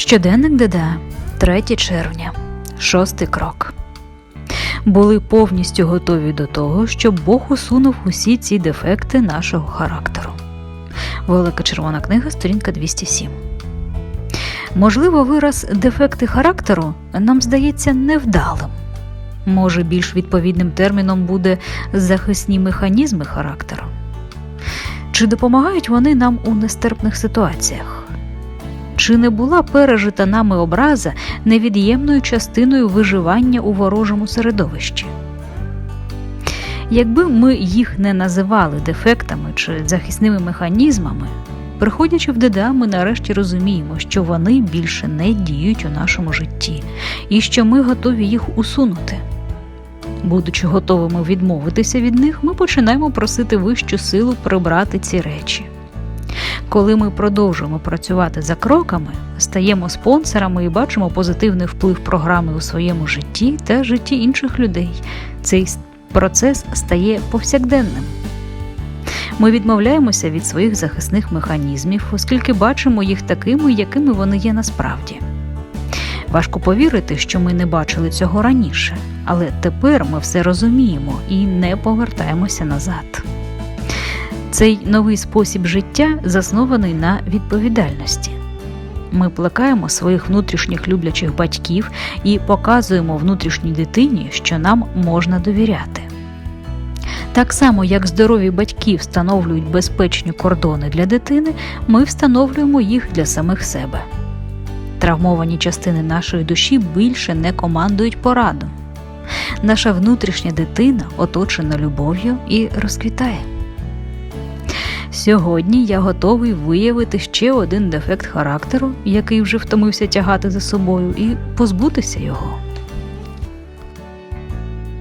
Щоденник ДДА, 3 червня, шостий крок. Були повністю готові до того, щоб Бог усунув усі ці дефекти нашого характеру. Велика червона книга, сторінка 207. Можливо, вираз дефекти характеру нам здається невдалим. Може, більш відповідним терміном буде захисні механізми характеру. Чи допомагають вони нам у нестерпних ситуаціях? Чи не була пережита нами образа невід'ємною частиною виживання у ворожому середовищі? Якби ми їх не називали дефектами чи захисними механізмами, приходячи в ДДА, ми нарешті розуміємо, що вони більше не діють у нашому житті і що ми готові їх усунути. Будучи готовими відмовитися від них, ми починаємо просити вищу силу прибрати ці речі. Коли ми продовжуємо працювати за кроками, стаємо спонсорами і бачимо позитивний вплив програми у своєму житті та житті інших людей, цей процес стає повсякденним. Ми відмовляємося від своїх захисних механізмів, оскільки бачимо їх такими, якими вони є насправді. Важко повірити, що ми не бачили цього раніше, але тепер ми все розуміємо і не повертаємося назад. Цей новий спосіб життя заснований на відповідальності. Ми плекаємо своїх внутрішніх люблячих батьків і показуємо внутрішній дитині, що нам можна довіряти. Так само, як здорові батьки встановлюють безпечні кордони для дитини, ми встановлюємо їх для самих себе. Травмовані частини нашої душі більше не командують порадом. Наша внутрішня дитина оточена любов'ю і розквітає. Сьогодні я готовий виявити ще один дефект характеру, який вже втомився тягати за собою, і позбутися його.